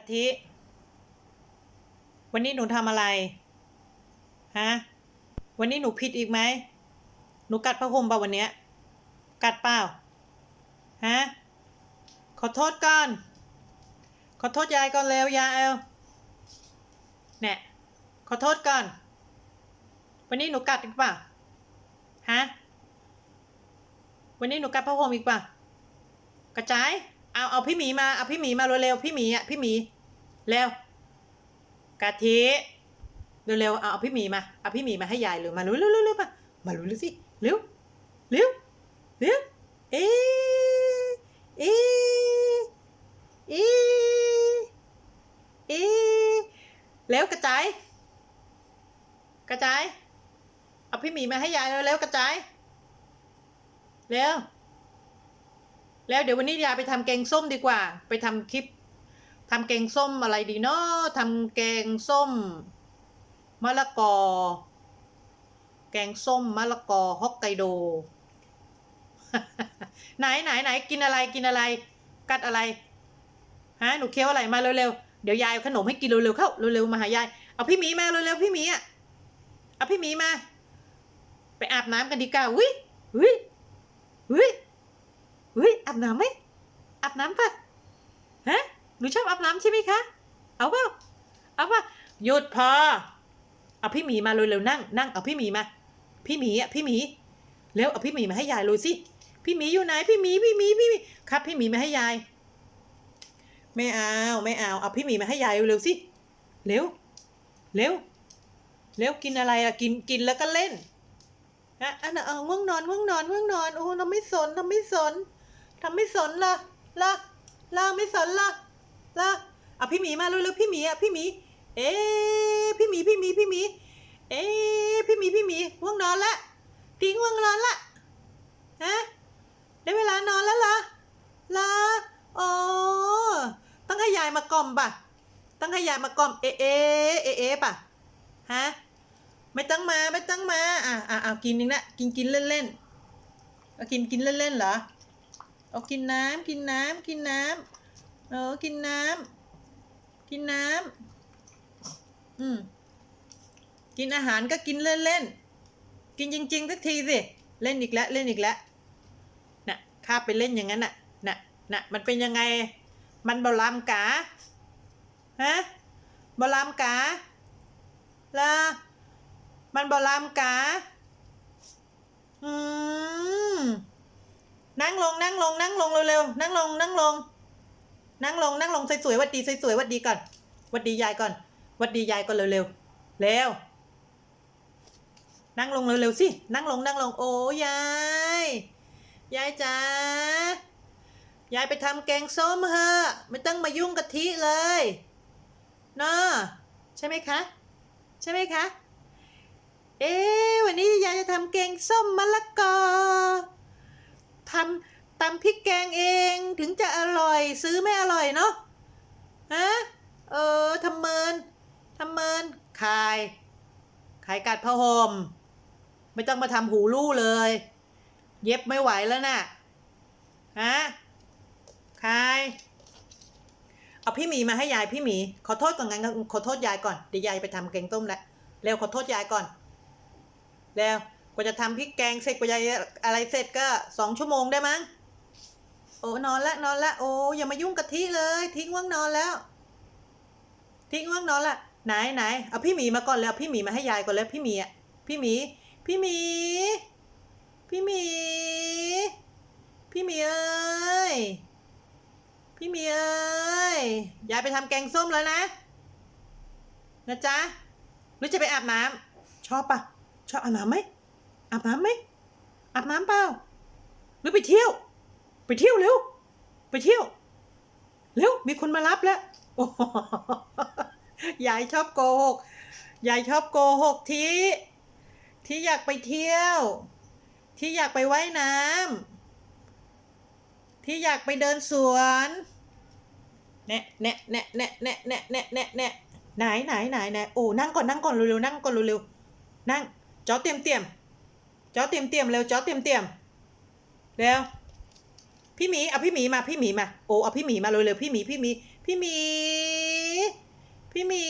ะทิ วันนี้หนูทำอะไร ฮะ วันนี้หนูผิดอีกไหม หนูกัดผ้าห่มเปล่าวันเนี้ย กัดเปล่า ฮะ ขอโทษก่อน ขอโทษยายก่อนเร็วยายเอาเนี่ยขอโทษก่อน วันนี้หนูกัดอีกเปล่าฮะ วันนี้หนูกัดผ้าห่มอีกเปล่ากระจาย เอาเอาพี่หมีมาเอาพี่หมีมาเร็วๆพี่หมีอะพี่หมีเร็วกะทิเร็วๆเอาเอาพี่หมีมาเอาพี่หมีมาให้ยายเลยมาเร็วเร็วเร็วมามาเร็วเร็วสิเร็วเร็วเร็วเอ๊เอ๊เอ๊เอ๊เร็วกระจายกระจายเอาพี่หมีมาให้ยายเร็วๆกระจายเร็ว แล้วเดี๋ยววันนี้ยายไปทำแกงส้มดีกว่า ไปทำคลิปทำแกงส้มอะไรดีเนาะทำแกงส้มมะละกอ แกงส้มมะละกอฮอกไกโด ไหนไหนไหนกินอะไรกินอะไร กัดอะไรฮะหนูเคี้ยวอะไรมาเร็วๆเดี๋ยวยายเอาขนมให้กินเร็วๆเข้าเร็วๆมาหายายเอาพี่หมีมาเร็วๆพี่หมีอะเอาพี่หมีมา ไปอาบน้ำกันดีกว่าอุ้ยอุ้ยอุ้ย ฮ้ยอาบน้ำไหมอาบน้ำปะฮะหนูชอบอาบน้ำใช่ไหมคะ เอาเปล่าเอาเปล่าหยุดพอ เอาพี่หมีมาเร็วๆนั่งนั่งเอาพี่หมีมา พี่หมีอะพี่หมีเร็วเอาพี่หมีมาให้ยายเลยสิพี่หมีอยู่ไหนพี่หมีพี่หมีพี่หมีครับ พี่หมีมาให้ยาย ไม่เอาไม่เอาเอาพี่หมีมาให้ยายเร็วๆสิเร็วเร็วเร็วกินอะไรอะกินกินแล้วก็เล่นอะอันน่ะเอาง่วงนอนง่วงนอนง่วงนอนโอ้เราไม่สนทำไม่สน ทำไม่สนละละละไม่สนละละเอาพี่หมีมาเร็วๆพี่หมีอะพี่หมี เอ๊พี่หมีพี่หมีพี่หมี เอ๊พี่หมีพี่หมีง่วงนอนละทิ้งง่วงนอนละฮะได้เวลานอนแล้วเหรอละอ๋อต้องให้ยายมากล่อมป่ะต้องให้ยายมากล่อมเอ๊เอเอเอป่ะฮะไม่ต้องมาไม่ต้องมาอะอะเอากินนึงละกินกินเล่นเล่นๆเอากินกินเล่นเล่นเหรอ เอากินน้ำกินน้ำกินน้ำเออกินน้ำกินน้ำอืมกินอาหารก็กินเล่นเล่นๆกินจริงๆสักทีสิเล่นอีกแล้วเล่นอีกแล้วน่ะข้าไปเล่นอย่างนั้นน่ะน่ะน่ะมันเป็นยังไง มันบลามกาฮะบลามกาล่ะมันบอลามกาอืม นั่งลงนั่งลงนั่งลงเร็วๆนั่งลงนั่งลง นั่งลงนั่งลงสวยๆวัดดีสวยๆวัดดีก่อนวัดดียายก่อนวัดดียายก่อนเร็วๆเร็วนั่งลงเร็วๆสินั่งลงนั่งลงโอ้ยายยายจ๋ายายไปทำแกงส้มเถอะไม่ต้องมายุ่งกะทิเลยเนาะใช่ไหมคะ ใช่ไหมคะ เอ๊วันนี้ยายจะทำแกงส้มมะละกอทำตำพริกแกงเอง ถึงจะอร่อยซื้อไม่อร่อยเนาะฮะเออทำเมินทำเมินขายขายกัดผ้าห่มไม่ต้องมาทำหูลู่เลย เย็บไม่ไหวแล้วน่ะฮะขายเอาพี่หมีมาให้ยายพี่หมี ขอโทษก่อนงั้นขอโทษยายก่อนเดี๋ยวยายไปทำแกงต้มแล้วเร็วขอโทษยายก่อนแล้วกว่าจะทำพริกแกงเสร็จกว่าจะอะไรเสร็จก็สองชั่วโมงได้มั้ง โอ้นอนละนอนละโอ้อย่ามายุ่งกะทิเลย ทิ้งว่างนอนแล้ว ทิ้งว่างนอนละไหนไหนเอาพี่หมีมาก่อนแล้วพี่หมีมาให้ยายก่อนแล้วพี่หมีอะพี่หมี พี่หมี พี่หมี พี่หมีเอ้ยพี่หมีเอ้ยยายไปทำแกงส้มแล้วนะนะจ๊ะหรือจะไปอาบน้ำชอบปะชอบอาบน้ำไหมอาบน้ำไหมอาบน้ำเปล่าหรือไปเที่ยว ไปเที่ยวเร็ว ไปเที่ยว เร็ว มีคนมารับแล้วโอ้โหยายชอบโกหก ยายชอบโกหกทีที่อยากไปเที่ยว ที่อยากไปไว่ายน้ำที่อยากไปเดินสวนแนะแนะแนะแนะแนะแนะแนะแนะแนะไหนไหนไหนไหนโอ้นั่งก่อนนั่งก่อนเร็วๆนั่งก่อนเร็วๆนั่งจอเตรียมเตรียมจอเตรียมเตรียมเร็วจอเตรียมเตรียมเร็ว พี่หมีเอาพี่หมีมาพี่หมีมาโอ้เอาพี่หมีมาเร็วเร็วพี่หมีพี่หมีพี่หมีพี่หมีพี่หมี